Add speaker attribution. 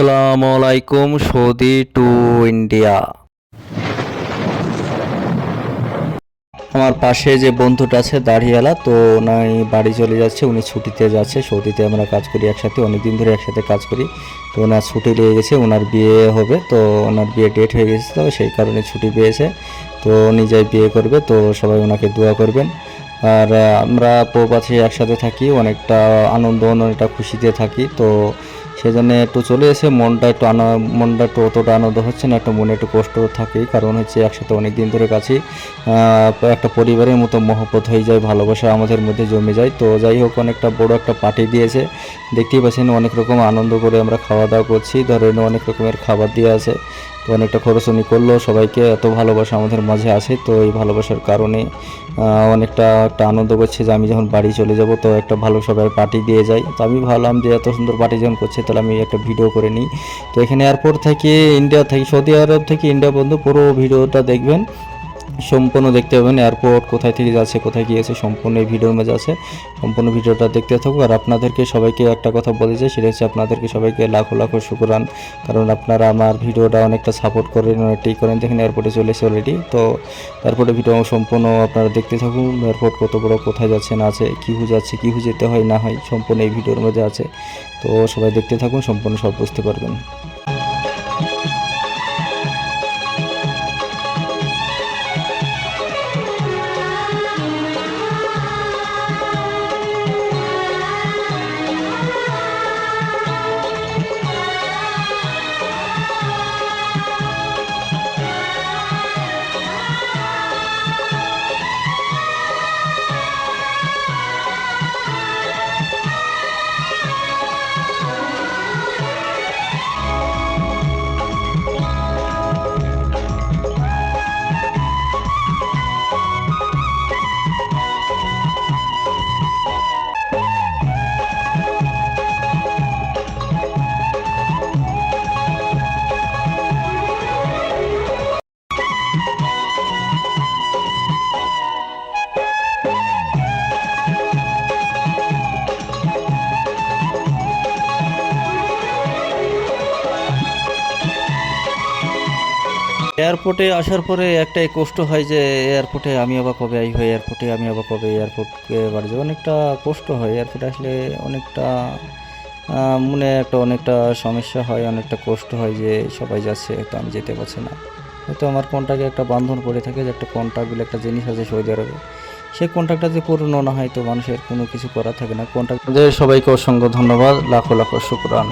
Speaker 1: আসসালামু আলাইকুম, Saudi to India. আমার পাশে যে বন্ধুটা আছে, দাড়িয়ালা, তো উনি বাড়ি চলে যাচ্ছে, উনি ছুটিতে যাচ্ছে, সৌদিতে আমরা কাজ করি একসাথে, অনেকদিন ধরে একসাথে কাজ করি। তো ওনার ছুটি লেগে গেছে, ওনার বিয়ে হবে, তো ওনার বিয়ে ডেট হয়ে গেছে, তো সেই কারণে ছুটি পেয়েছে। তো নিজেই বিয়ে করবে, তো সবাই ওনাকে দোয়া করবেন। আর আমরা প্রবাসী একসাথে থাকি, অনেকটা আনন্দ, অনেকটা খুশিতে থাকি, তো সেজন্য একটু চলে এসে মনটা একটু আনা মনটা একটু অতটা আনন্দ হচ্ছে না, একটু মনে একটু কষ্ট থাকে কারণ হচ্ছে একসাথে অনেক দিন ধরে কাছে একটা পরিবারের মতো মহব্বত হয়ে যায়, ভালোবাসা আমাদের মধ্যে জমে যায়। তো যাই হোক, অনেকটা বড় একটা পার্টি দিয়েছে। দেখতেই পাচ্ছেন, অনেক রকম আনন্দ করে আমরা খাওয়া দাওয়া করছি। ধরেন অনেক রকমের খাবার দিয়ে আছে। তো অনেকটা খরচ উনি করল, সবাইকে এত ভালোবাসা আমাদের মাঝে আছে, তো এই ভালোবাসার কারণে অনেকটা একটা আনন্দ করছে যে আমি যখন বাড়ি চলে যাব তো একটা ভালো সবাই পার্টি দিয়ে যাই। তো আমি ভাবলাম যে এত সুন্দর পার্টি যখন করছে তাহলে আমি একটা ভিডিও করে নিই। তো এখানে এয়ারপোর্ট থেকে ইন্ডিয়া থেকে সৌদি আরব থেকে ইন্ডিয়া পর্যন্ত পুরো ভিডিওটা দেখবেন। সম্পূর্ণ দেখতে পাবেন এয়ারপোর্ট কোথায় থেকে যাচ্ছে, কোথায় গিয়েছে, সম্পূর্ণ এই ভিডিওর মধ্যে আছে। সম্পূর্ণ ভিডিওটা দেখতে থাকুক। আর আপনাদেরকে সবাইকে একটা কথা বলে যাই সেটা হচ্ছে আপনাদেরকে সবাইকে লাখো লাখো শুকরান। কারণ আপনারা আমার ভিডিওটা অনেকটা সাপোর্ট করেন, অনেকটাই করেন। দেখেন এয়ারপোর্টে চলে এসে অলরেডি তো এয়ারপোর্টের ভিডিও সম্পূর্ণ আপনারা দেখতে থাকুন এয়ারপোর্ট কত বড়, কোথায় যাচ্ছে, না আছে কিহু যাচ্ছে কিহু যেতে হয়, না হয়, সম্পূর্ণ এই ভিডিওর মধ্যে আছে। তো সবাই দেখতে থাকুন, সম্পূর্ণ সব বুঝতে পারবেন। এয়ারপোর্টে আসার পরে একটাই কষ্ট হয় যে এয়ারপোর্টে আমি আবার কবে হয় এয়ারপোর্টে আমি আবার কবে এয়ারপোর্টকে বাড়ি যাব অনেকটা কষ্ট হয়। এয়ারপোর্টে আসলে অনেকটা মনে একটা অনেকটা সমস্যা হয়। অনেকটা কষ্ট হয় যে সবাই যাচ্ছে, তো আমি যেতে পারছি না। হয়তো আমার কন্ট্যাক্টে একটা বান্ধন পড়ে থাকে যে একটা কন্ট্যাক্ট বলে একটা জিনিস আছে সৌদি আরবে। সেই কন্ট্যাক্টটা যদি পূর্ণ না হয়, তো মানুষের কোনো কিছু করার থাকে না। কন্ট্যাক্ট সবাইকে অসংখ্য ধন্যবাদ। লাখো লাখো শুক্রান।